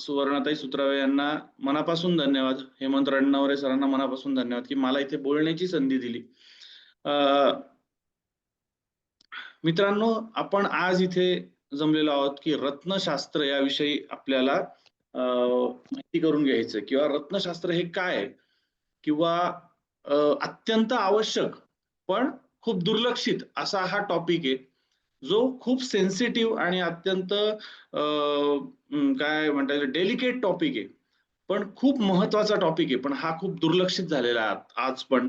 सुवर्णाताई सुत्रावे यांना मनापासून धन्यवाद. हेमंत रणनवरे सरांना मनापासून धन्यवाद की मला इथे बोलण्याची संधी दिली. अं, मित्रांनो आपण आज इथे जमलेलो आहोत की रत्नशास्त्र याविषयी आपल्याला माहिती करून घ्यायचं किंवा रत्नशास्त्र हे काय आहे किंवा अत्यंत आवश्यक पण खूप दुर्लक्षित असा हा टॉपिक आहे. जो खूप सेन्सिटिव्ह आणि अत्यंत काय म्हणता येईल डेलिकेट टॉपिक आहे. पण खूप महत्त्वाचा टॉपिक आहे. पण हा खूप दुर्लक्षित झालेला आहे आज पण.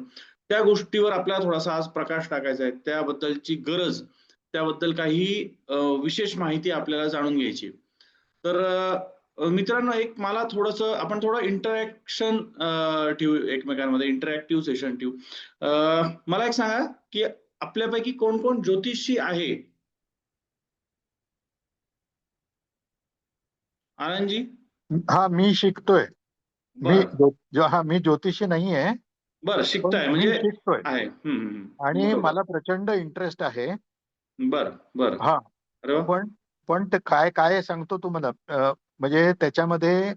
त्या गोष्टीवर आपल्याला थोडासा आज प्रकाश टाकायचा आहे. त्याबद्दलची गरज त्याबद्दल काही विशेष माहिती आपल्याला जाणून घ्यायची तर मित्रांनो एक मला थोडस आपण थोडं इंटरॅक्शन ठेवू एकमेकांमध्ये इंटरॅक्टिव्ह सेशन ठेवू. मला एक सांगा की आपल्यापैकी कोण कोण ज्योतिषी आहे? आनंदजी? हा मी शिकतोय. मी ज्यो- हा मी ज्योतिषी नाहीये. बर शिकताय म्हणजे शिकतोय. आणि. मला प्रचंड इंटरेस्ट आहे. बर बर. हा. पण पण काय काय सांगतो तुम्हाला? म्हणजे त्याच्यामध्ये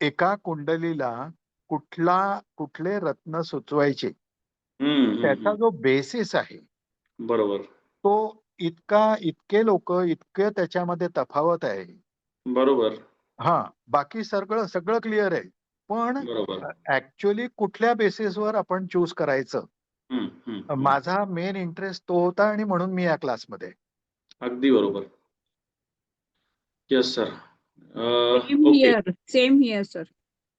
एका कुंडलीला कुठला कुठले रत्न सुचवायचे? त्याचा. जो बेसिस आहे बरोबर. तो इतका इतके लोक इतके त्याच्यामध्ये तफावत आहे. बरोबर. हा बाकी सगळं सगळं क्लिअर आहे. पण बरोबर. ऍक्च्युअली कुठल्या बेसिसवर आपण चूज करायचं. माझा मेन इंटरेस्ट तो होता आणि म्हणून मी या क्लासमध्ये अगदी बरोबर. Yes sir same okay here same here sir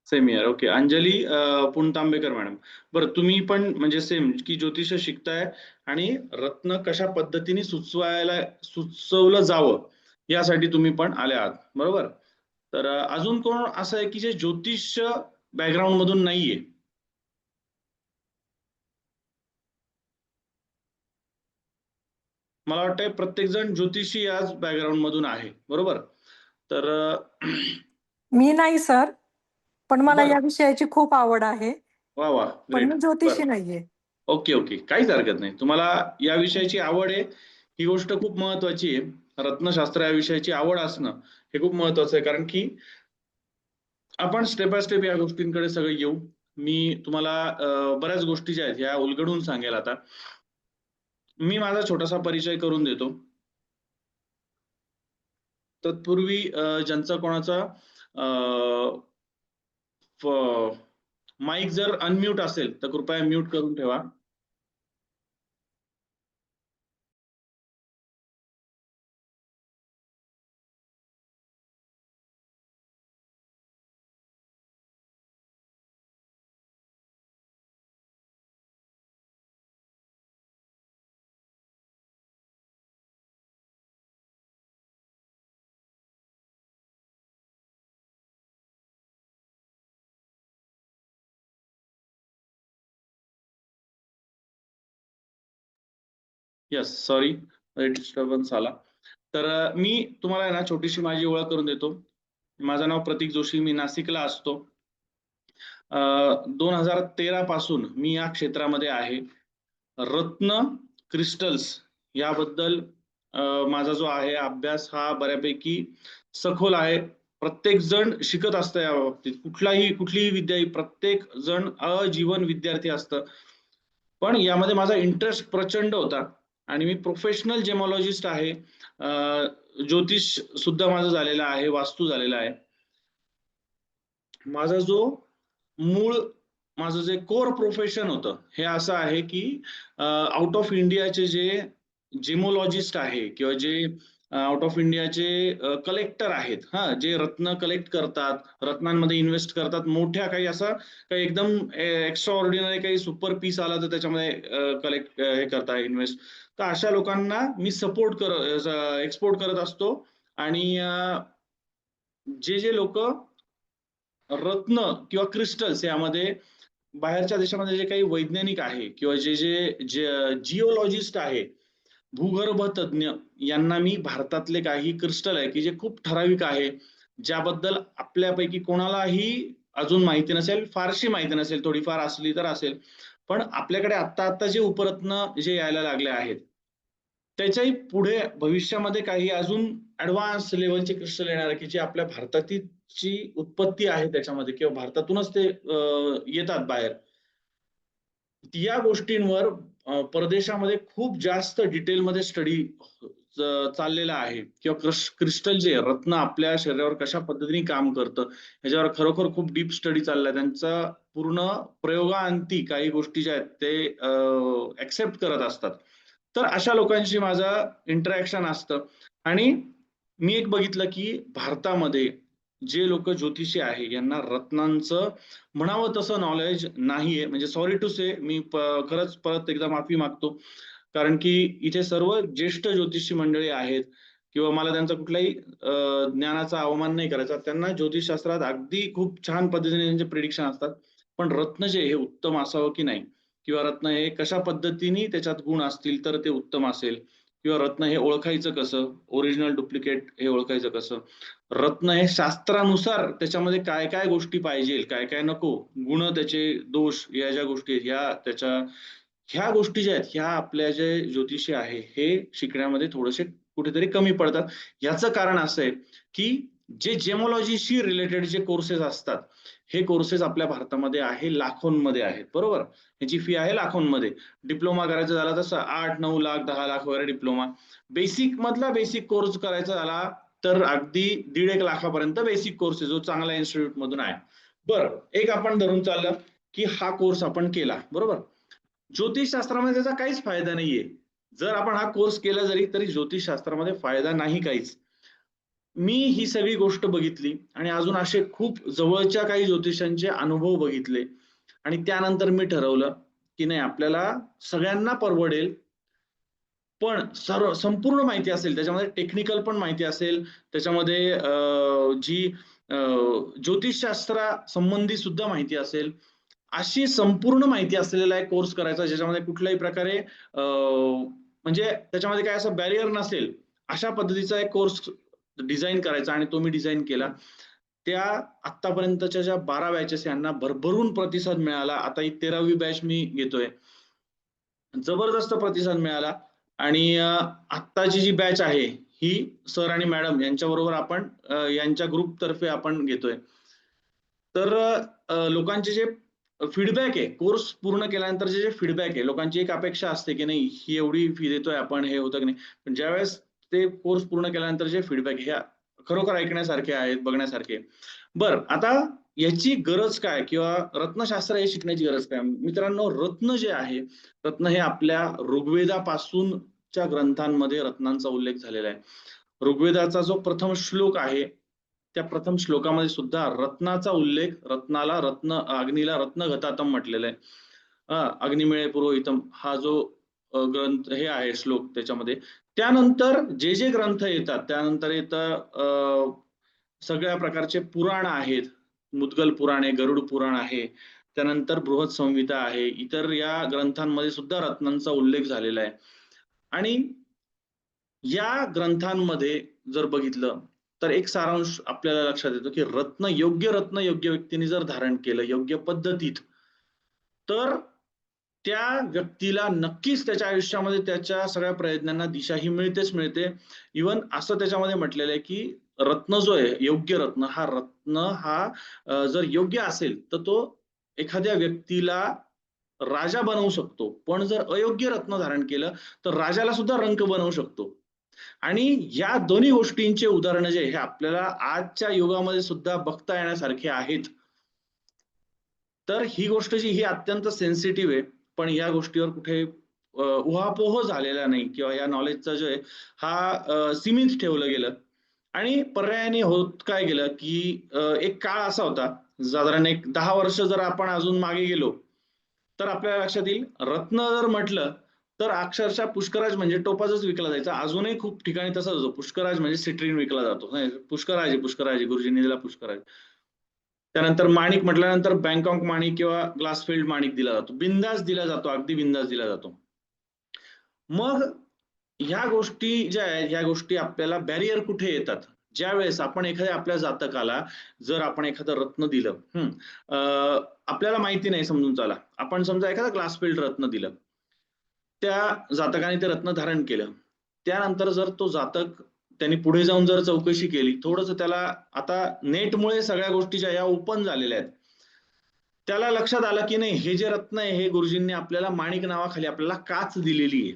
same year okay. Anjali um, Puntambekar madam. बरं तुम्ही पण म्हणजे सेम की ज्योतिष शिकताय आणि रत्न कशा पद्धतीने सुचवायला सुचवलं जावं यासाठी तुम्ही पण आले आहात. बरोबर? तर अजून कोण असं आहे की जे ज्योतिष बॅकग्राऊंड मधून नाहीये? मला वाटतंय प्रत्येक जण ज्योतिषी आज बॅकग्राऊंड मधून आहे. बरोबर? तर मी नाही सर. पण मला बरं. या विषयाची खूप आवड आहे. वा वा. पण ग्रेट मी ज्योतिषी नाहीये. Okay okay. काहीच हरकत नाही. तुम्हाला या विषयाची आवड आहे ही गोष्ट खूप महत्वाची आहे. रत्नशास्त्र या विषयाची आवड असणं हे खूप महत्वाचं आहे. कारण की आपण स्टेप बाय स्टेप या गोष्टींकडे सगळे येऊ. मी तुम्हाला अं, बऱ्याच गोष्टी ज्या आहेत ह्या उलगडून सांगेल आता. मी माझा छोटासा परिचय करून देतो. तत्पूर्वी अं, ज्यांचा कोणाचा माईक जर अनम्यूट असेल तर कृपया म्यूट करून ठेवा. येस सॉरी डिस्टर्बन्स आला. तर मी तुम्हाला ना छोटीशी माझी ओळख करून देतो. माझं नाव प्रतीक जोशी मी नाशिकला असतो. दोन हजार तेरा पासून मी या क्षेत्रामध्ये आहे. रत्न क्रिस्टल्स याबद्दल माझा जो आहे अभ्यास हा बऱ्यापैकी सखोल आहे. प्रत्येक जण शिकत असतं या बाबतीत. कुठलाही कुठलीही विद्या ही प्रत्येक जण अजीवन विद्यार्थी असतं. पण यामध्ये माझा इंटरेस्ट प्रचंड होता. आणि मी प्रोफेशनल जेमॉलॉजिस्ट आहे. ज्योतिष सुद्धा माझं झालेलं आहे वास्तू झालेला आहे. माझा जो मूळ माझं जे कोर प्रोफेशन होतं हे असं आहे की आउट ऑफ इंडियाचे जे जेमोलॉजिस्ट आहे किंवा जे आउट ऑफ इंडियाचे कलेक्टर आहेत. हा जे रत्न कलेक्ट करतात रत्नांमध्ये इन्व्हेस्ट करतात मोठ्या काही असा काही एकदम एक्स्ट्रा ऑर्डिनरी काही सुपर पीस आला तर त्याच्यामध्ये कलेक्ट हे करता इन्व्हेस्ट तर अशा लोकांना मी सपोर्ट कर एक्सपोर्ट करत असतो. आणि जे जे लोक रत्न किंवा क्रिस्टल्स यामध्ये बाहेरच्या देशामध्ये जे काही वैज्ञानिक आहे किंवा जे जे जिओलॉजिस्ट आहे भूगर्भ तज्ञ यांना मी भारतातले काही क्रिस्टल आहे की जे खूप ठराविक आहे ज्याबद्दल आपल्यापैकी कोणालाही अजून माहिती नसेल फारशी माहिती नसेल थोडीफार असली तर असेल. पण आपल्याकडे आत्ता आत्ता जे उपरत्न जे यायला लागले आहेत त्याच्याही पुढे भविष्यामध्ये काही अजून ऍडव्हान्स लेवलचे क्रिस्टल येणार की जे आपल्या भारतातील ची उत्पत्ती आहे त्याच्यामध्ये किंवा भारतातूनच ते येतात बाहेर. या गोष्टींवर परदेशामध्ये खूप जास्त डिटेलमध्ये स्टडी चाललेला आहे. किंवा क्रिस्टल जे रत्न आपल्या शरीरावर कशा पद्धतीने काम करतं याच्यावर खरोखर खूप डीप स्टडी चाललाय. त्यांचा पूर्ण प्रयोगाअंती काही गोष्टी ज्या आहेत ते ऍक्सेप्ट करत असतात. तर अशा लोकांशी माझं इंटरॅक्शन असतं. आणि मी एक बघितलं की भारतामध्ये जे लोक ज्योतिषी आहे यांना रत्नांचं म्हणावं तसं नॉलेज नाहीये. म्हणजे सॉरी टू से मी खरंच परत एकदा माफी मागतो. कारण की इथे सर्व ज्येष्ठ ज्योतिषी मंडळी आहेत किंवा मला त्यांचा कुठलाही ज्ञानाचा अवमान नाही करायचा. त्यांना ज्योतिषशास्त्रात अगदी खूप छान पद्धतीने त्यांचे प्रिडिक्शन असतात. पण रत्न जे हे उत्तम असावं की नाही? किंवा रत्न हे कशा पद्धतीने त्याच्यात गुण असतील तर ते उत्तम असेल? किंवा रत्न हे ओळखायचं कसं? ओरिजिनल डुप्लिकेट हे ओळखायचं कसं? रत्न हे शास्त्रानुसार त्याच्यामध्ये काय काय गोष्टी पाहिजे काय काय नको? गुण त्याचे दोष या ज्या गोष्टी आहेत ह्या त्याच्या ह्या गोष्टी ज्या आहेत ह्या आपल्या जे ज्योतिषी आहे हे शिकण्यामध्ये थोडेसे कुठेतरी कमी पडतात. याचं कारण असं आहे की जे जेमोलॉजीशी रिलेटेड जे कोर्सेस असतात हे कोर्सेस आपल्या भारतामध्ये आहे लाखोंमध्ये आहेत. बरोबर? ह्याची फी आहे लाखोंमध्ये. डिप्लोमा करायचा झाला तसं आठ नऊ लाख दहा लाख वगैरे डिप्लोमा बेसिक मधला बेसिक कोर्स करायचा झाला तर अगदी दीड एक लाखापर्यंत बेसिक कोर्स आहे जो चांगल्या इन्स्टिट्यूट मधून आहे. बरं एक आपण धरून चाललं की हा कोर्स आपण केला. बरोबर? ज्योतिषशास्त्रामध्ये त्याचा काहीच फायदा नाहीये. जर आपण हा कोर्स केला जरी तरी ज्योतिषशास्त्रामध्ये फायदा नाही काहीच. मी ही सगळी गोष्ट बघितली आणि अजून असे खूप जवळच्या काही ज्योतिषांचे अनुभव बघितले. आणि त्यानंतर मी ठरवलं की नाही आपल्याला सगळ्यांना परवडेल. पण सर्व संपूर्ण माहिती असेल त्याच्यामध्ये टेक्निकल पण माहिती असेल त्याच्यामध्ये जी ज्योतिषशास्त्रा संबंधी सुद्धा माहिती असेल. अशी संपूर्ण माहिती असलेला एक कोर्स करायचा ज्याच्यामध्ये कुठल्याही प्रकारे म्हणजे त्याच्यामध्ये काय असं बॅरियर नसेल अशा पद्धतीचा एक कोर्स डिझाईन करायचा आणि तो मी डिझाईन केला. त्या आतापर्यंतच्या ज्या बारा बॅचेस यांना भरभरून प्रतिसाद मिळाला. आता ही तेरावी बॅच मी घेतोय. जबरदस्त प्रतिसाद मिळाला. आणि आत्ताची जी बॅच आहे ही सर आणि मॅडम यांच्याबरोबर आपण यांच्या ग्रुप तर्फे आपण घेतोय. तर लोकांचे जे फीडबॅक आहे कोर्स पूर्ण केल्यानंतर जे फीडबॅक आहे लोकांची एक अपेक्षा असते की नाही ही एवढी फी देतोय आपण हे होतं की नाही. पण ज्यावेळेस ते कोर्स पूर्ण केल्यानंतर जे फीडबॅक हे खरोखर ऐकण्यासारखे आहेत बघण्यासारखे बर आता याची गरज काय किंवा रत्नशास्त्र हे शिकण्याची गरज काय? मित्रांनो रत्न जे आहे रत्न हे आपल्या ऋग्वेदापासूनच्या ग्रंथांमध्ये रत्नांचा उल्लेख झालेला आहे. ऋग्वेदाचा जो प्रथम श्लोक आहे त्या प्रथम श्लोकामध्ये सुद्धा रत्नाचा उल्लेख रत्नाला रत्न अग्नीला रत्न घतातम म्हटलेलं आहे. अग्निमेळे अग्निमिळे पुरोहितम हा जो ग्रंथ हे आहे श्लोक त्याच्यामध्ये. त्यानंतर जे जे ग्रंथ येतात त्यानंतर येतं अं, सगळ्या प्रकारचे पुराण आहेत. मुद्गल पुराण आहे गरुड पुराण आहे. त्यानंतर बृहत संहिता आहे. इतर या ग्रंथांमध्ये सुद्धा रत्नांचा उल्लेख झालेला आहे. आणि या ग्रंथांमध्ये जर बघितलं तर एक सारांश आपल्याला लक्षात येतो की रत्न योग्य रत्न योग्य व्यक्तीने जर धारण केलं योग्य पद्धतीत तर त्या व्यक्तीला नक्कीच त्याच्या आयुष्यामध्ये त्याच्या सगळ्या प्रयत्नांना दिशा ही मिळतेच मिळते. इवन असं त्याच्यामध्ये म्हटलेलं आहे की रत्न जो आहे योग्य रत्न हा रत्न हा जर योग्य असेल तर तो एखाद्या व्यक्तीला राजा बनवू शकतो. पण जर अयोग्य रत्न धारण केलं तर राजाला सुद्धा रंक बनवू शकतो. आणि या दोन्ही गोष्टींचे उदाहरण जे हे आपल्याला आजच्या युगामध्ये सुद्धा बघता येण्यासारखे आहेत. तर ही गोष्ट जी ही अत्यंत सेन्सिटिव्ह आहे. पण या गोष्टीवर कुठे उहापोह झालेला नाही किंवा या नॉलेजचा जो आहे हा सीमित ठेवलं गेलं. आणि पर्यायाने होत काय गेलं की एक काळ असा होता साधारण एक दहा वर्ष जर आपण अजून मागे गेलो तर आपल्या लक्षात येईल रत्न जर म्हटलं तर अक्षरशः पुष्कराज म्हणजे टोपाजच विकला जायचा. अजूनही खूप ठिकाणी तसाच होतो. पुष्कराज म्हणजे सिट्रीन विकला जातो. पुष्कराज पुष्कराज गुरुजींनी दिला पुष्कराज. त्यानंतर माणिक म्हटल्यानंतर बँकॉक माणिक किंवा ग्लासफिल्ड माणिक दिला जातो. बिंदास दिला जातो. अगदी बिंदास दिला जातो. मग ह्या गोष्टी ज्या आहेत ह्या गोष्टी आपल्याला बॅरियर कुठे येतात? ज्या वेळेस आपण एखाद्या आपल्या जातकाला जर आपण एखादं रत्न दिलं हम्म आपल्याला माहिती नाही समजून चाला. आपण समजा एखादं ग्लासफिल्ड रत्न दिलं. त्या जातकाने ते रत्न धारण केलं. त्यानंतर जर तो जातक त्यांनी पुढे जाऊन जर चौकशी केली थोडस त्याला आता नेटमुळे सगळ्या गोष्टी ज्या या ओपन झालेल्या आहेत. त्याला लक्षात आलं की नाही हे जे रत्न आहे हे गुरुजींनी आपल्याला माणिक नावाखाली आपल्याला काच दिलेली आहे.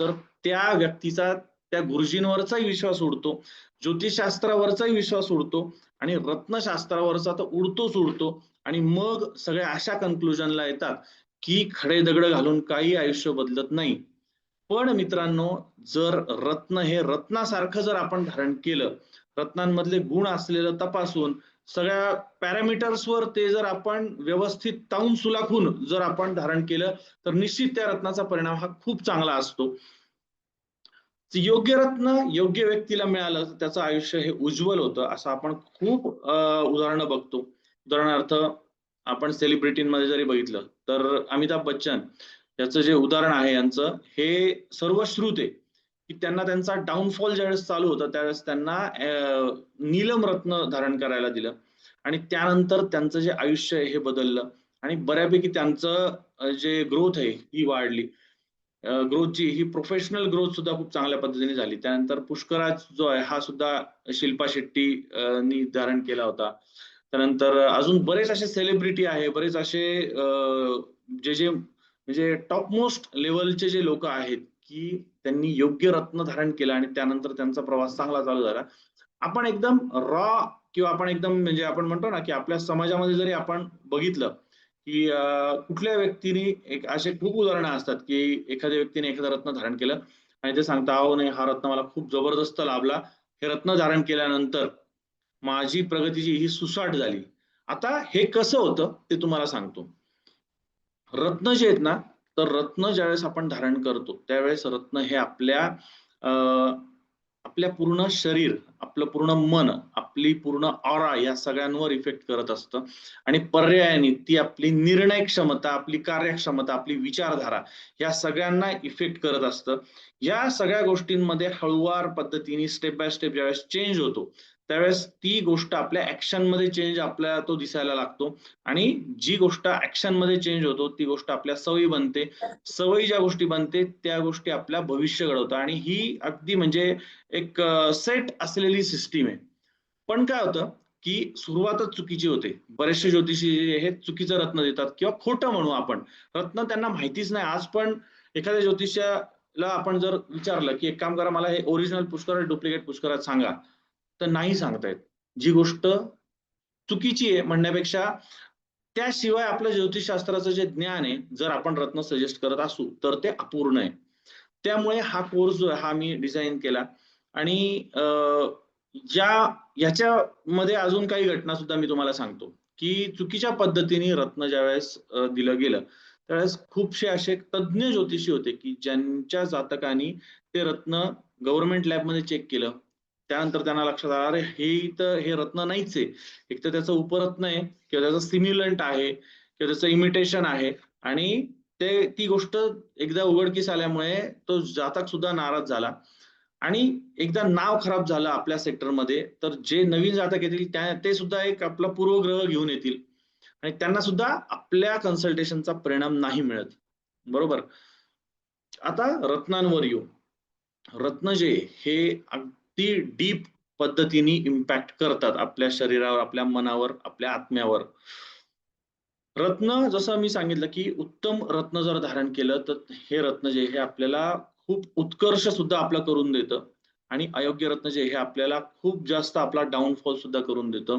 तर त्या व्यक्तीचा त्या गुरुजींवरचाही विश्वास उडतो ज्योतिषशास्त्रावरचाही विश्वास उडतो आणि रत्नशास्त्रावरचा तर उडतोच उडतो. आणि मग सगळ्या अशा कन्क्लुजनला येतात की खडे दगड घालून काही आयुष्य बदलत नाही. पण मित्रांनो जर रत्न हे रत्नासारखं जर आपण धारण केलं रत्नांमधले गुण असलेलं तपासून सगळ्या पॅरामीटर्सवर ते जर आपण व्यवस्थित ताऊन सुलाखून जर आपण धारण केलं तर निश्चित त्या रत्नाचा परिणाम हा खूप चांगला असतो. योग्य रत्न योग्य व्यक्तीला मिळालं तर त्याचं आयुष्य हे उज्ज्वल होतं असं आपण खूप उदाहरणं बघतो. उदाहरणार्थ आपण सेलिब्रिटींमध्ये जरी बघितलं तर अमिताभ बच्चन याचं जे उदाहरण आहे यांचं हे सर्वश्रुत आहे. की त्यांना त्यांचा डाऊनफॉल ज्यावेळेस चालू होता त्यावेळेस त्यांना नीलम रत्न धारण करायला दिलं. आणि त्यानंतर त्यांचं जे आयुष्य आहे हे बदललं. आणि बऱ्यापैकी त्यांचं जे ग्रोथ आहे ही वाढली. ग्रोथची ही प्रोफेशनल ग्रोथ सुद्धा खूप चांगल्या पद्धतीने झाली. त्यानंतर पुष्कराज जो आहे हा सुद्धा शिल्पा शेट्टी नी धारण केला होता. त्यानंतर अजून बरेच असे सेलिब्रिटी आहे बरेच असे जे जे म्हणजे टॉप मोस्ट लेवलचे जे लोक आहेत की त्यांनी योग्य रत्न धारण केलं आणि त्यानंतर त्यांचा प्रवास चांगला चालू झाला. आपण एकदम रॉ किंवा आपण एकदम म्हणजे आपण म्हणतो ना की आपल्या समाजामध्ये जरी आपण बघितलं की कुठल्या व्यक्तीने एक असे खूप उदाहरणं असतात की एखाद्या व्यक्तीने एखादं रत्न धारण केलं आणि ते सांगता अहो नाही हा रत्न मला खूप जबरदस्त लाभला. हे रत्न धारण केल्यानंतर माझी प्रगतीची ही सुसाट झाली. आता हे कसं होतं ते तुम्हाला सांगतो. रत्न जे आहेत ना तर रत्न ज्यावेळेस आपण धारण करतो त्यावेळेस रत्न हे आपल्या अं, आपल्या पूर्ण शरीर आपलं पूर्ण मन आपली पूर्ण ऑरा या सगळ्यांवर इफेक्ट करत असतं. आणि पर्यायाने ती आपली निर्णय क्षमता आपली कार्यक्षमता आपली विचारधारा या सगळ्यांना इफेक्ट करत असतं. या सगळ्या गोष्टींमध्ये हळुवार पद्धतीने स्टेप बाय स्टेप ज्यावेळेस चेंज होतो त्यावेळेस ती गोष्ट आपल्या ऍक्शनमध्ये चेंज आपल्याला तो दिसायला लागतो. आणि जी गोष्ट ऍक्शनमध्ये चेंज होतो ती गोष्ट आपल्या सवयी बनते. सवयी ज्या गोष्टी बनते त्या गोष्टी आपल्या भविष्य घडवतात. आणि ही अगदी म्हणजे एक सेट असलेली सिस्टीम आहे. पण काय होतं की सुरुवातच चुकीची होते. बरेचसे ज्योतिषी हे चुकीचं रत्न देतात किंवा खोटं म्हणू आपण. रत्न त्यांना माहितीच नाही. आज पण एखाद्या ज्योतिषाला आपण जर विचारलं की एक काम करा मला हे ओरिजिनल पुष्कर डुप्लिकेट पुष्करात सांगा. तर नाही सांगतायत जी गोष्ट चुकीची आहे म्हणण्यापेक्षा त्याशिवाय आपलं ज्योतिषशास्त्राचं जे ज्ञान आहे जर आपण रत्न सजेस्ट करत असू तर ते अपूर्ण आहे. त्यामुळे हा कोर्स जो आहे हा मी डिझाईन केला. आणि अं, ज्या याच्यामध्ये अजून काही घटना सुद्धा मी तुम्हाला सांगतो की चुकीच्या पद्धतीने रत्न ज्यावेळेस दिलं गेलं त्यावेळेस खूपसे असे तज्ज्ञ ज्योतिषी होते की ज्यांच्या जातकांनी ते रत्न गव्हर्नमेंट लॅबमध्ये चेक केलं. त्यानंतर त्यांना लक्षात आलं अरे हे तर हे रत्न नाहीच. आहे एक तर त्याचं उपरत्न आहे किंवा त्याचं सिम्युलंट आहे किंवा त्याचं इमिटेशन आहे. आणि ते ती गोष्ट एकदा उघडकीस आल्यामुळे तो जातक सुद्धा नाराज झाला. आणि एकदा नाव खराब झालं आपल्या सेक्टरमध्ये तर जे नवीन जातक येतील त्या ते सुद्धा एक आपला पूर्वग्रह घेऊन येतील. आणि त्यांना सुद्धा आपल्या कन्सल्टेशनचा परिणाम नाही मिळत. बरोबर? आता रत्नांवर येऊ. रत्न जे हे ती डीप पद्धतीने इम्पॅक्ट करतात आपल्या शरीरावर आपल्या मनावर आपल्या आत्म्यावर. रत्न जसं मी सांगितलं की उत्तम रत्न जर धारण केलं तर हे रत्न जे हे आपल्याला खूप उत्कर्ष सुद्धा आपला करून देतं. आणि अयोग्य रत्न जे हे आपल्याला खूप जास्त आपला डाऊनफॉल सुद्धा करून देतं.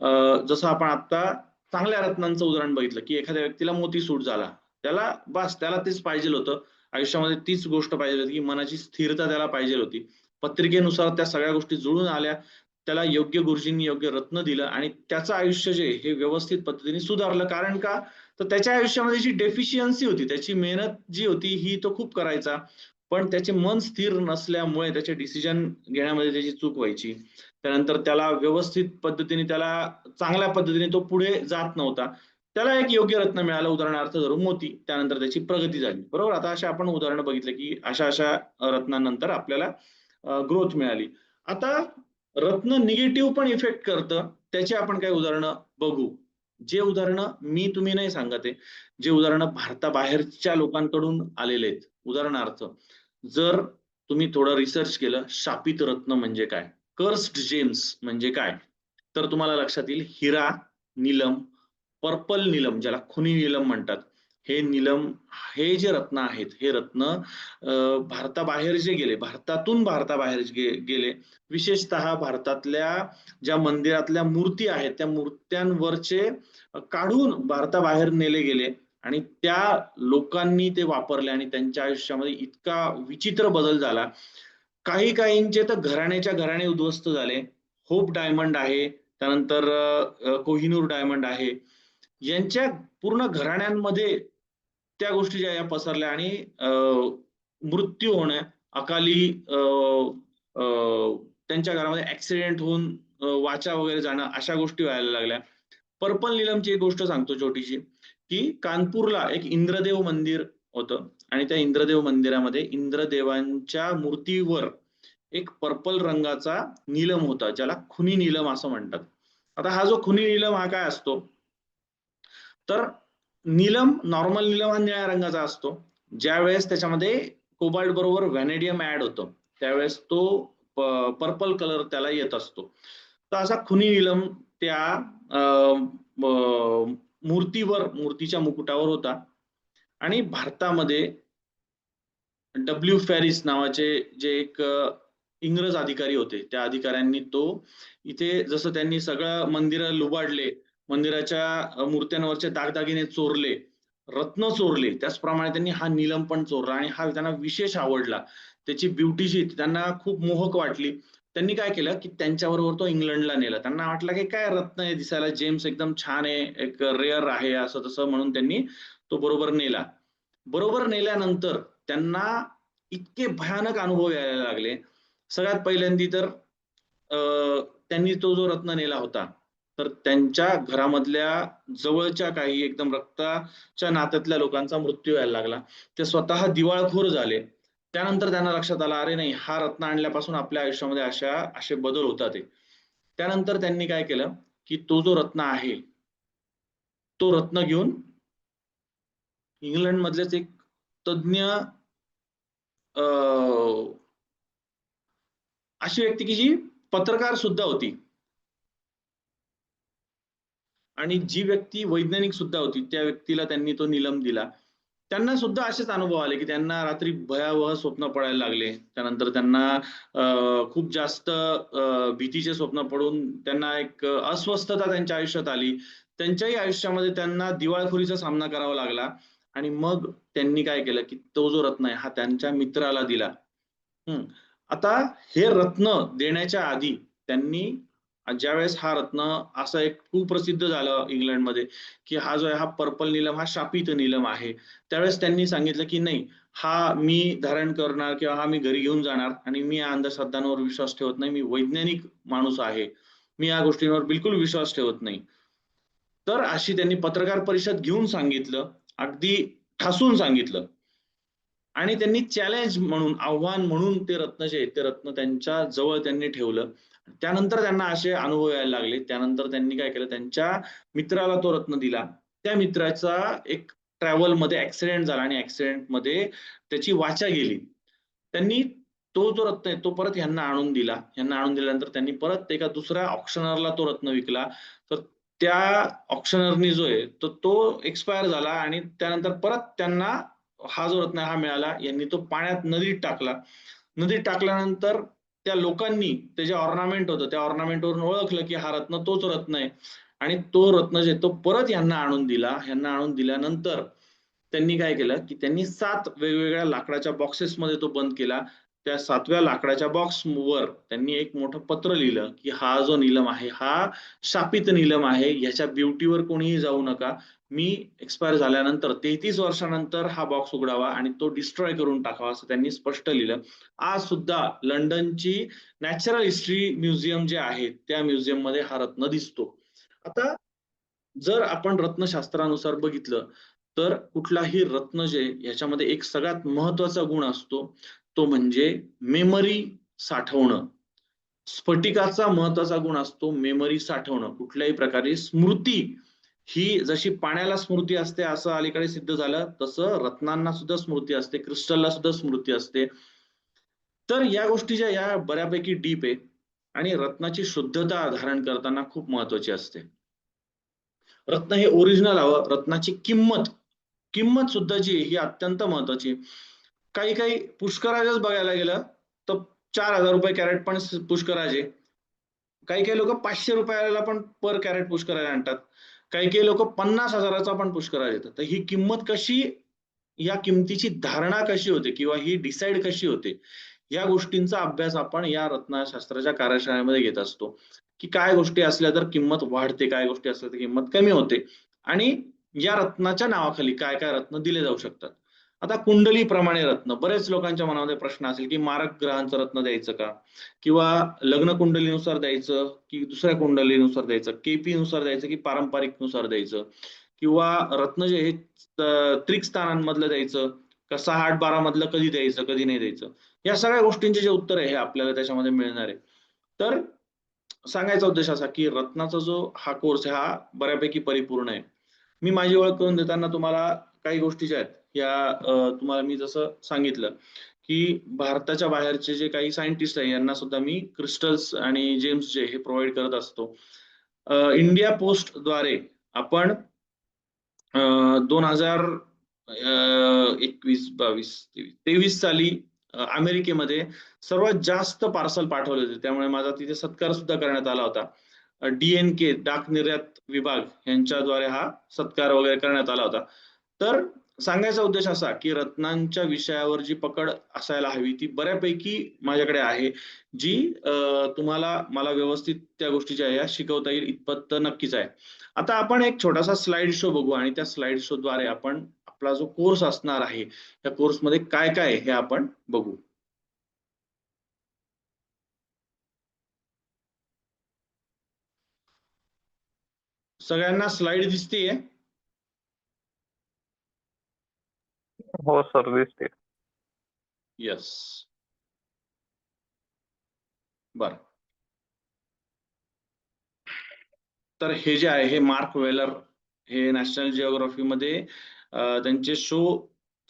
अं, जसं आपण आता चांगल्या रत्नांचं उदाहरण बघितलं की एखाद्या व्यक्तीला मोती सूट झाला त्याला बस त्याला तेच पाहिजे होतं. आयुष्यामध्ये तीच गोष्ट पाहिजे होती की मनाची स्थिरता त्याला पाहिजे होती. पत्रिकेनुसार त्या सगळ्या गोष्टी जुळून आल्या. त्याला योग्य गुरुजींनी योग्य रत्न दिलं आणि त्याचं आयुष्य जे हे व्यवस्थित पद्धतीने सुधारलं. कारण का? तर त्याच्या आयुष्यामध्ये जी डेफिशियन्सी होती त्याची मेहनत जी होती ही तो खूप करायचा. पण त्याचे मन स्थिर नसल्यामुळे त्याचे डिसिजन घेण्यामध्ये त्याची चूक व्हायची. त्यानंतर त्याला व्यवस्थित पद्धतीने त्याला चांगल्या पद्धतीने तो पुढे जात नव्हता. त्याला एक योग्य रत्न मिळालं उदाहरणार्थ धरून मोती. त्यानंतर त्याची प्रगती झाली. बरोबर? आता अशा आपण उदाहरणं बघितलं की अशा अशा रत्नांनंतर आपल्याला ग्रोथ मिळाली. आता रत्न निगेटिव्ह पण इफेक्ट करतं. त्याची आपण काही उदाहरणं बघू. जे उदाहरणं मी तुम्ही नाही सांगत आहे. जे उदाहरणं भारताबाहेरच्या लोकांकडून आलेले आहेत. उदाहरणार्थ जर तुम्ही थोडं रिसर्च केलं शापित रत्न म्हणजे काय? कर्स्ड जेम्स म्हणजे काय? तर तुम्हाला लक्षात येईल हिरा नीलम पर्पल नीलम ज्याला खुनी नीलम म्हणतात. हे नीलम हे जे रत्न आहेत हे रत्न भारताबाहेर जे गेले भारतातून भारताबाहेर गे- गेले विशेषतः भारतातल्या ज्या मंदिरातल्या मूर्ती आहेत त्या मूर्त्यांवरचे काढून भारताबाहेर नेले गेले आणि त्या लोकांनी ते वापरले आणि त्यांच्या आयुष्यामध्ये इतका विचित्र बदल झाला. काही काहींचे तर घराण्याच्या घराणे उद्ध्वस्त झाले. होप डायमंड आहे त्यानंतर कोहिनूर डायमंड आहे. यांच्या पूर्ण घराण्यांमध्ये त्या गोष्टी ज्या या पसरल्या आणि मृत्यू होणं अकाली त्यांच्या घरामध्ये ऍक्सिडेंट होऊन वाचा वगैरे जाणं अशा गोष्टी व्हायला लागल्या. पर्पल नीलमची एक गोष्ट सांगतो छोटीशी की कानपूरला एक इंद्रदेव मंदिर होतं आणि त्या इंद्रदेव मंदिरामध्ये इंद्रदेवांच्या मूर्तीवर एक पर्पल रंगाचा नीलम होता ज्याला खुनी नीलम असं म्हणतात. आता हा जो खुनी नीलम हा काय असतो? तर नीलम नॉर्मल नीलम हा निळ्या रंगाचा असतो. ज्या वेळेस त्याच्यामध्ये कोबाल्ट बरोबर व्हॅनेडियम ऍड होतं त्यावेळेस तो पर्पल कलर त्याला येत असतो. तर असा खुनी नीलम त्या मूर्तीवर मूर्तीच्या मुकुटावर होता. आणि भारतामध्ये डब्ल्यू फॅरिस नावाचे जे एक इंग्रज अधिकारी होते त्या अधिकाऱ्यांनी तो इथे जसं त्यांनी सगळं मंदिरं लुबाडले मंदिराच्या मूर्त्यांवरचे दागदागिने चोरले रत्न चोरले त्याचप्रमाणे त्यांनी हा निलम पण चोरला आणि हा त्यांना विशेष आवडला. त्याची ब्युटीची त्यांना खूप मोहक वाटली. त्यांनी काय केलं की त्यांच्याबरोबर तो इंग्लंडला नेला. त्यांना वाटलं की काय रत्न आहे दिसायला जेम्स एकदम छान आहे एक रेअर आहे असं तसं म्हणून त्यांनी तो बरोबर नेला. बरोबर नेल्यानंतर त्यांना इतके भयानक अनुभव यायला लागले. सगळ्यात पहिल्यांदी तर अं, त्यांनी तो जो रत्न नेला होता तर त्यांच्या घरामधल्या जवळच्या काही एकदम रक्ताच्या नात्यातल्या लोकांचा मृत्यू व्हायला लागला. ते स्वतः दिवाळखोर झाले. त्यानंतर त्यांना लक्षात आलं अरे नाही हा रत्न आणल्यापासून आपल्या आयुष्यामध्ये अशा असे बदल होतात त्यानंतर त्यांनी काय केलं की तो जो रत्न आहे तो रत्न घेऊन इंग्लंड मधलेच एक तज्ञ अं, अशी व्यक्ती की जी पत्रकार सुद्धा होती. आणि जी व्यक्ती वैज्ञानिक सुद्धा होती त्या व्यक्तीला त्यांनी तो निलम दिला. त्यांना सुद्धा असेच अनुभव आले की त्यांना रात्री भयावह स्वप्न पडायला लागले. त्यानंतर त्यांना खूप जास्त भीतीचे स्वप्न पडून त्यांना एक अस्वस्थता त्यांच्या आयुष्यात आली. त्यांच्याही आयुष्यामध्ये त्यांना दिवाळखोरीचा सामना करावा लागला. आणि मग त्यांनी काय केलं की तो जो रत्न आहे हा त्यांच्या मित्राला दिला. हम्म आता हे रत्न देण्याच्या आधी त्यांनी ज्यावेळेस हा रत्न असा एक कुप्रसिद्ध झालं इंग्लंडमध्ये की हा जो आहे हा पर्पल नीलम हा शापित नीलम आहे. त्यावेळेस त्यांनी सांगितलं की नाही हा मी धारण करणार किंवा हा मी घरी घेऊन जाणार आणि मी या अंधश्रद्धांवर विश्वास ठेवत नाही. मी वैज्ञानिक माणूस आहे. मी या गोष्टींवर बिलकुल विश्वास ठेवत नाही. तर अशी त्यांनी पत्रकार परिषद घेऊन सांगितलं अगदी ठासून सांगितलं. आणि त्यांनी चॅलेंज म्हणून आव्हान म्हणून ते रत्न जे ते रत्न त्यांच्या जवळ त्यांनी ठेवलं. त्यानंतर त्यांना असे अनुभव यायला लागले. त्यानंतर त्यांनी काय केलं? त्यांच्या मित्राला तो रत्न दिला. त्या मित्राचा एक ट्रॅव्हलमध्ये ऍक्सिडेंट झाला आणि ऍक्सिडेंटमध्ये त्याची वाचा गेली. त्यांनी तो जो रत्न आहे तो परत यांना आणून दिला. ह्यांना आणून दिल्यानंतर त्यांनी परत एका दुसऱ्या ऑप्शनरला तो रत्न विकला. तर त्या ऑप्शनरनी जो आहे तो तो एक्सपायर झाला आणि त्यानंतर परत त्यांना हा जो रत्न हा मिळाला यांनी तो पाण्यात नदीत टाकला. नदीत टाकल्यानंतर त्या लोकांनी ते जे ऑर्नामेंट होतं त्या ऑर्नामेंट वरून ओळखलं की हा रत्न तोच रत्न आहे. आणि तो रत्न जे तो परत यांना आणून दिला. यांना आणून दिल्यानंतर त्यांनी काय केलं की त्यांनी सात वेगवेगळ्या लाकडाच्या बॉक्सेस मध्ये तो बंद केला. त्या सातव्या लाकडाच्या बॉक्स वर त्यांनी एक मोठं पत्र लिहिलं की हा जो नीलम आहे हा शापित नीलम आहे याच्या ब्युटीवर कोणीही जाऊ नका. मी एक्सपायर झाल्यानंतर तेहतीस वर्षानंतर हा बॉक्स उघडावा आणि तो डिस्ट्रॉय करून टाकावा असं त्यांनी स्पष्ट लिहिलं. आज सुद्धा लंडनची नॅचरल हिस्ट्री म्युझियम जे आहे त्या म्युझियममध्ये हा रत्न दिसतो. आता जर आपण रत्नशास्त्रानुसार बघितलं तर कुठलाही रत्न जे याच्यामध्ये एक सगळ्यात महत्त्वाचा गुण असतो. तो म्हणजे मेमरी साठवणं. स्फटिकाचा महत्त्वाचा गुण असतो मेमरी साठवणं. कुठल्याही प्रकारे स्मृती ही जशी पाण्याला स्मृती असते असं अलीकडे सिद्ध झालं तसं रत्नांना सुद्धा स्मृती असते क्रिस्टलला सुद्धा स्मृती असते. तर या गोष्टी ज्या या बऱ्यापैकी डीप आहे आणि रत्नाची शुद्धता धारण करताना खूप महत्वाची असते. रत्न हे ओरिजिनल हवं रत्नाची किंमत किंमत सुद्धा जी ही अत्यंत महत्वाची आहे. काही काही पुष्कराजच बघायला गेलं तर चार हजार रुपये कॅरेट पण पुष्कराजे पुष्कराज आहे. काही काही लोक पाचशे रुपयाला पण पर कॅरेट पुष्कराज आणतात. काही काही लोक पन्नास हजाराचा पण पुष्कराज येतात. तर ही किंमत कशी या किमतीची धारणा कशी होते किंवा ही डिसाईड कशी होते या गोष्टींचा अभ्यास आपण या रत्नशास्त्राच्या कार्यशाळेमध्ये घेत असतो. की काय गोष्टी असल्या तर किंमत वाढते काय गोष्टी असल्या तर किंमत कमी होते. आणि या रत्नाच्या नावाखाली काय काय रत्न दिले जाऊ शकतात. आता कुंडली प्रमाणे रत्न. बरेच लोकांच्या मनामध्ये प्रश्न असेल की मारक ग्रहांचं रत्न द्यायचं का? किंवा लग्न कुंडलीनुसार द्यायचं की दुसऱ्या कुंडलीनुसार द्यायचं? केपी नुसार द्यायचं की पारंपरिकनुसार द्यायचं? किंवा रत्न जे हे त्रिक स्थानांमधलं द्यायचं? का सहा आठ बारा मधलं कधी द्यायचं कधी नाही द्यायचं? या सगळ्या गोष्टींचे जे उत्तर आहे हे आपल्याला त्याच्यामध्ये मिळणार आहे. तर सांगायचा उद्देश असा की रत्नाचा जो हा कोर्स आहे हा बऱ्यापैकी परिपूर्ण आहे. मी माझी ओळख करून देताना तुम्हाला काही गोष्टी ज्या आहेत या तुम्हाला मी जसं सांगितलं की भारताच्या बाहेरचे जे काही सायंटिस्ट आहे यांना सुद्धा मी क्रिस्टल्स आणि जेम्स जे हे प्रोव्हाइड करत असतो. इंडिया पोस्टद्वारे आपण दोन हजार एकवीस बावीस तेवीस तेवीस साली अमेरिकेमध्ये सर्वात जास्त पार्सल पाठवले होते. त्यामुळे माझा तिथे सत्कार सुद्धा करण्यात आला होता. डीएन के डाक निर्यात विभाग यांच्याद्वारे हा सत्कार वगैरे करण्यात आला होता. तर सांगायचा उद्देश असा की रत्नांच्या विषयावर जी पकड असायला हवी ती बऱ्यापैकी माझ्याकडे आहे. जी तुम्हाला मला व्यवस्थित त्या गोष्टी ज्या या शिकवता येईल इतपत तर नक्कीच आहे. आता आपण एक छोटासा स्लाइड शो बघू आणि त्या स्लाइड शो द्वारे आपण आपला जो कोर्स असणार आहे त्या कोर्समध्ये काय काय आहे हे आपण बघू. सगळ्यांना स्लाइड दिसतेय? हो सर दिसते. येस बर. तर हे जे आहे हे मार्क वेलर हे नॅशनल जिओग्राफी मध्ये त्यांचे शो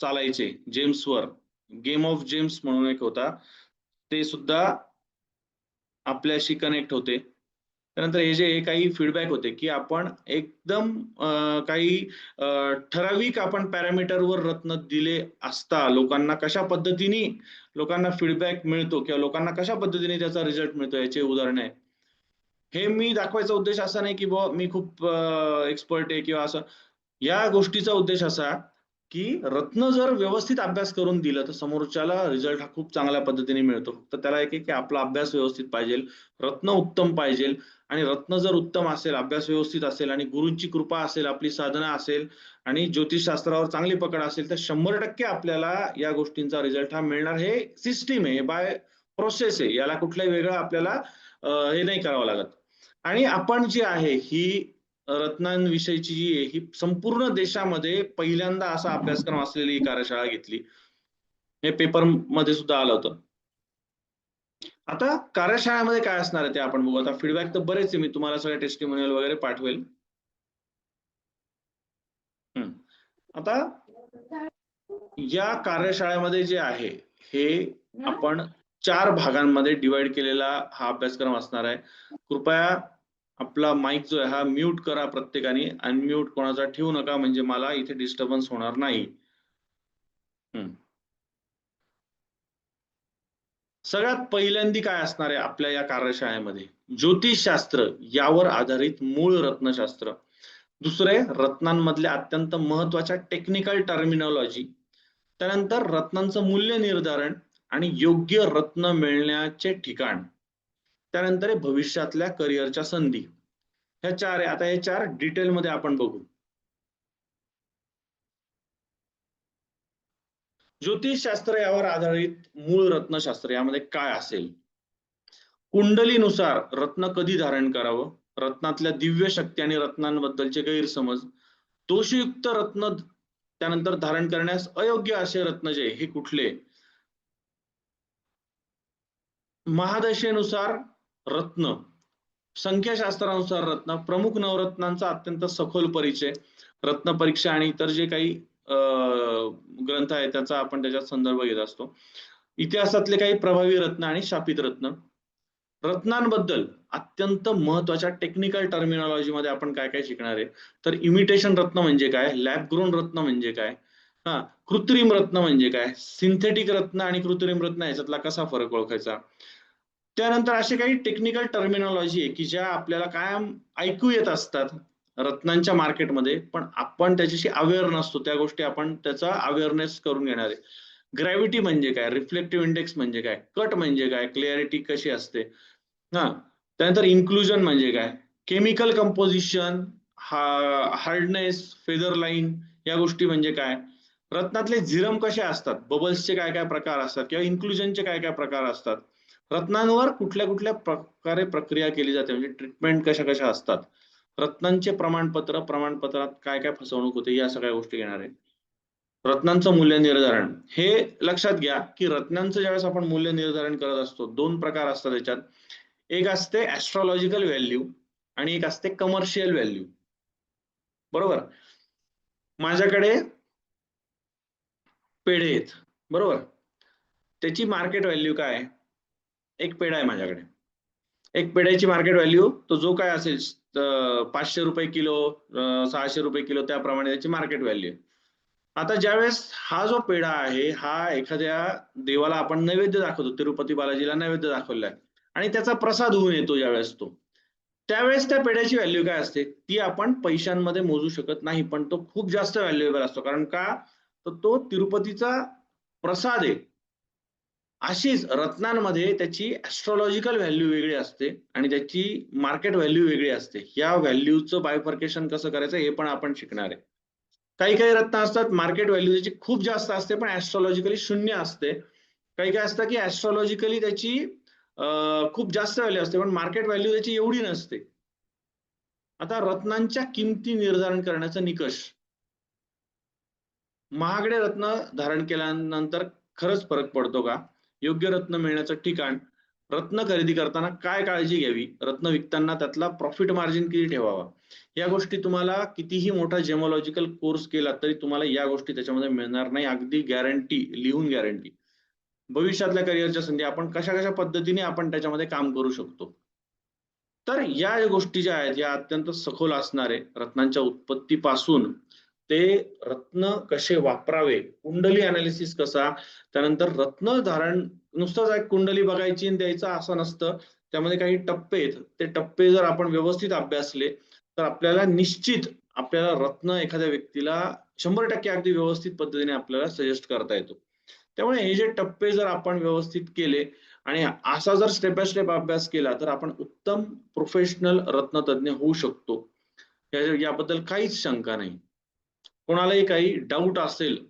चालायचे जेम्सवर. गेम ऑफ जेम्स म्हणून एक होता. ते सुद्धा आपल्याशी कनेक्ट होते. त्यानंतर हे जे हे काही फीडबॅक होते की आपण एकदम काही ठराविक आपण पॅरामीटरवर रत्न दिले असता लोकांना कशा पद्धतीने लोकांना फीडबॅक मिळतो किंवा लोकांना कशा पद्धतीने त्याचा रिझल्ट मिळतो याचे उदाहरण आहे. हे मी दाखवायचा उद्देश असा नाही की बुवा मी खूप एक्सपर्ट आहे किंवा असं. या गोष्टीचा उद्देश असा की रत्न जर व्यवस्थित अभ्यास करून दिलं तर समोरच्याला रिझल्ट हा खूप चांगल्या पद्धतीने मिळतो. फक्त त्याला एक आहे की आपला अभ्यास व्यवस्थित पाहिजे. रत्न उत्तम पाहिजे. आणि रत्न जर उत्तम असेल अभ्यास व्यवस्थित असेल आणि गुरूंची कृपा असेल आपली साधना असेल आणि ज्योतिषशास्त्रावर चांगली पकड असेल तर शंभर टक्के आपल्याला या गोष्टींचा रिझल्ट हा मिळणार. हे सिस्टीम आहे बाय प्रोसेस आहे. याला कुठलंही वेगळं आपल्याला हे नाही करावं लागत. आणि आपण जी आहे ही रत्नांविषयीची जी आहे ही संपूर्ण देशामध्ये पहिल्यांदा असा अभ्यासक्रम असलेली ही कार्यशाळा घेतली. हे पेपरमध्ये सुद्धा आलं होतं. आता कार्यशाळेमध्ये काय असणार आहे ते आपण बघू. आता फीडबॅक तर बरेच आहे. मी तुम्हाला सगळे टेस्टिमोनियल वगैरे पाठवेल. हम्म. आता या कार्यशाळेमध्ये जे आहे हे आपण चार भागांमध्ये डिवाइड केलेला हा अभ्यासक्रम असणार आहे. कृपया आपला माईक जो आहे हा म्यूट करा प्रत्येकाने. अनम्यूट कोणाचा ठेवू नका म्हणजे मला इथे डिस्टर्बन्स होणार नाही हम्म. सगळ्यात पहिल्यांदी काय असणार आहे आपल्या या कार्यशाळेमध्ये? ज्योतिषशास्त्र यावर आधारित मूळ रत्नशास्त्र. दुसरे रत्नांमधल्या अत्यंत महत्त्वाच्या टेक्निकल टर्मिनॉलॉजी त्यानंतर रत्नांचं मूल्य निर्धारण आणि योग्य रत्न मिळण्याचे ठिकाण. त्यानंतर आहे भविष्यातल्या करिअरच्या संधी. ह्या चार आहे. आता हे चार डिटेलमध्ये आपण बघू. ज्योतिषशास्त्र यावर आधारित मूळ रत्नशास्त्र यामध्ये काय असेल? कुंडलीनुसार रत्न कधी धारण करावं? रत्नातल्या दिव्य शक्ती आणि रत्नांबद्दलचे गैरसमज. दोषयुक्त रत्न त्यानंतर धारण करण्यास अयोग्य असे रत्न जे हे कुठले? महादशेनुसार रत्न. संख्याशास्त्रानुसार रत्न. प्रमुख नवरत्नांचा अत्यंत सखोल परिचय. रत्न परीक्षा आणि इतर जे काही ग्रंथ आहे त्याचा आपण त्याच्यात संदर्भ घेत असतो. इतिहासातले काही प्रभावी रत्न आणि शापित रत्न. रत्नांबद्दल अत्यंत महत्त्वाच्या टेक्निकल टर्मिनॉलॉजी मध्ये आपण काय काय शिकणार आहे? तर इमिटेशन रत्न म्हणजे काय? लॅब ग्रोन रत्न म्हणजे काय? हा कृत्रिम रत्न म्हणजे काय? सिंथेटिक रत्न आणि कृत्रिम रत्न याच्यातला कसा फरक ओळखायचा? त्यानंतर असे काही टेक्निकल टर्मिनॉलॉजी आहे की ज्या आपल्याला कायम ऐकू येत असतात. रत्नांच्या मार्केटमध्ये पण आपण त्याच्याशी अवेअर नसतो. त्या गोष्टी आपण त्याचा अवेअरनेस करून घेणार. आहे ग्रॅव्हिटी म्हणजे काय? रिफ्लेक्टिव्ह इंडेक्स म्हणजे काय? कट म्हणजे काय? क्लिअरिटी कशी असते? हा. त्यानंतर इन्क्लुजन म्हणजे काय? केमिकल कंपोजिशन हा हार्डनेस फेदर लाईन या गोष्टी म्हणजे काय? रत्नातले झिरम कसे असतात? बबल्सचे काय काय प्रकार असतात? किंवा इन्क्लुजनचे काय काय प्रकार असतात? रत्नांवर कुठल्या कुठल्या प्रकारे प्रक्रिया केली जाते? म्हणजे ट्रीटमेंट कशा कशा असतात? रत्नांचे प्रमाणपत्र प्रमाणपत्रात काय काय फसवणूक होते या सगळ्या गोष्टी घेणार. आहे रत्नांचं मूल्य निर्धारण. हे लक्षात घ्या की रत्नांचं ज्यावेळेस आपण मूल्य निर्धारण करत असतो दोन प्रकार असतात त्याच्यात. एक असते ऍस्ट्रॉलॉजिकल व्हॅल्यू आणि एक असते कमर्शियल व्हॅल्यू बरोबर? माझ्याकडे पेढे आहेत. बरोबर? त्याची मार्केट व्हॅल्यू काय? एक पेढा आहे माझ्याकडे. एक पेढ्याची मार्केट व्हॅल्यू तो जो काय असेल पाचशे रुपये किलो सहाशे रुपये किलो त्याप्रमाणे त्याची मार्केट व्हॅल्यू आहे आता ज्यावेळेस हा जो पेढा आहे हा एखाद्या देवाला आपण नैवेद्य दाखवतो तिरुपती बालाजीला नैवेद्य दाखवलेला आहे. आणि त्याचा प्रसाद होऊन येतो ज्यावेळेस तो. त्यावेळेस त्या पेढ्याची व्हॅल्यू काय असते? ती आपण पैशांमध्ये मोजू शकत नाही पण तो खूप जास्त व्हॅल्युएबल असतो. कारण का? तर तो तिरुपतीचा प्रसाद आहे. अशीच रत्नांमध्ये त्याची ॲस्ट्रॉलॉजिकल व्हॅल्यू वेगळी असते आणि त्याची मार्केट व्हॅल्यू वेगळी असते. या व्हॅल्यूचं बायफर्केशन कसं करायचं हे पण आपण शिकणार आहे. काही काही रत्न असतात मार्केट व्हॅल्यू त्याची खूप जास्त असते पण ॲस्ट्रॉलॉजिकली शून्य असते. काही काही असतं की ॲस्ट्रॉलॉजिकली त्याची खूप जास्त व्हॅल्यू असते पण मार्केट व्हॅल्यू त्याची एवढी नसते. आता रत्नांच्या किमती निर्धारण करण्याचा निकष. महागडे रत्न धारण केल्यानंतर खरंच फरक पडतो का? योग्य रत्न मिळण्याचं ठिकाण रत्न खरेदी करताना काय काळजी घ्यावी? रत्न विकताना त्यातला प्रॉफिट मार्जिन किती ठेवावा? या गोष्टी तुम्हाला कितीही मोठा जेमोलॉजिकल कोर्स केला तरी तुम्हाला या गोष्टी त्याच्यामध्ये मिळणार नाही. अगदी गॅरंटी लिहून गॅरंटी भविष्यातल्या करिअरच्या संधी आपण कशा कशा पद्धतीने आपण त्याच्यामध्ये काम करू शकतो? तर या गोष्टी ज्या आहेत या अत्यंत सखोल असणारे रत्नांच्या उत्पत्तीपासून ते रत्न कसे वापरावे? कुंडली अनालिसिस कसा? त्यानंतर रत्न धारण नुसतंच एक कुंडली बघायची आणि द्यायचं असं नसतं. त्यामध्ये काही टप्पे आहेत. ते टप्पे जर आपण व्यवस्थित अभ्यासले तर आपल्याला निश्चित आपल्याला रत्न एखाद्या व्यक्तीला शंभर टक्के अगदी व्यवस्थित पद्धतीने आपल्याला सजेस्ट करता येतो. त्यामुळे हे जे टप्पे जर आपण व्यवस्थित केले आणि असा जर स्टेप बाय स्टेप अभ्यास केला तर आपण उत्तम प्रोफेशनल रत्नतज्ञ होऊ शकतो. याबद्दल काहीच शंका नाही. कोणालाही काही डाऊट असेल